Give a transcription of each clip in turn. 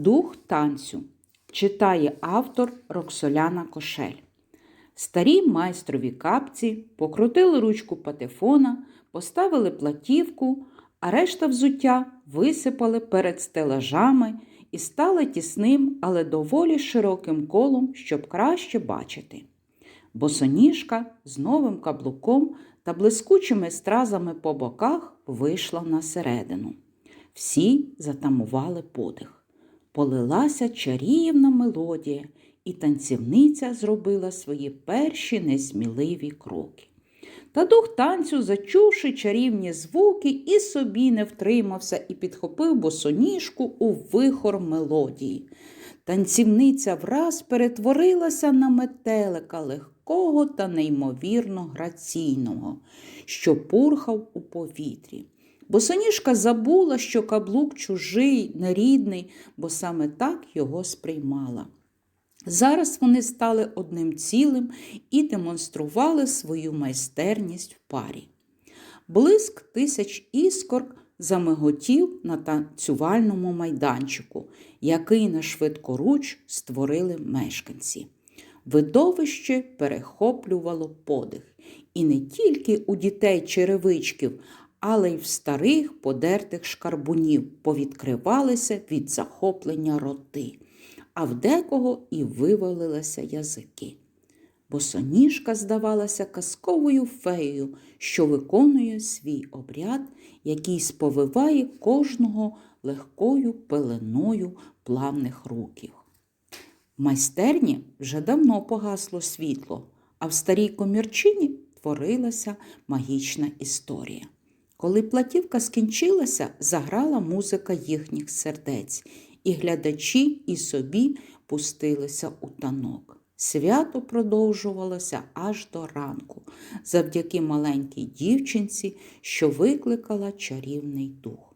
Дух танцю читає автор Роксоляна Кошель. Старі майстрові капці покрутили ручку патефона, поставили платівку, а решта взуття висипали перед стелажами і стали тісним, але доволі широким колом, щоб краще бачити. Босоніжка з новим каблуком та блискучими стразами по боках вийшла на середину. Всі затамували подих. Полилася чарівна мелодія, і танцівниця зробила свої перші несміливі кроки. Та дух танцю, зачувши чарівні звуки, і собі не втримався і підхопив босоніжку у вихор мелодії. Танцівниця враз перетворилася на метелика легкого та неймовірно граційного, що пурхав у повітрі. Босоніжка забула, що каблук чужий, нерідний, бо саме так його сприймала. Зараз вони стали одним цілим і демонстрували свою майстерність в парі. Блиск тисяч іскор замиготів на танцювальному майданчику, який на швидкоруч створили мешканці. Видовище перехоплювало подих, і не тільки у дітей черевичків, але й в старих подертих шкарбунів повідкривалися від захоплення роти, а в декого і вивалилися язики. Босоніжка здавалася казковою феєю, що виконує свій обряд, який сповиває кожного легкою пеленою плавних руків. В майстерні вже давно погасло світло, а в старій комірчині творилася магічна історія. Коли платівка скінчилася, заграла музика їхніх сердець, і глядачі і собі пустилися у танок. Свято продовжувалося аж до ранку, завдяки маленькій дівчинці, що викликала чарівний дух.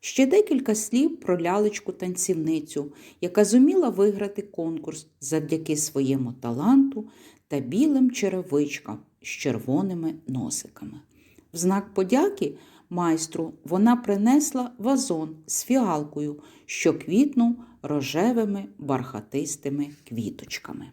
Ще декілька слів про лялечку танцівницю, яка зуміла виграти конкурс завдяки своєму таланту та білим черевичкам з червоними носиками. В знак подяки майстру вона принесла вазон з фіалкою, що квітнув рожевими бархатистими квіточками.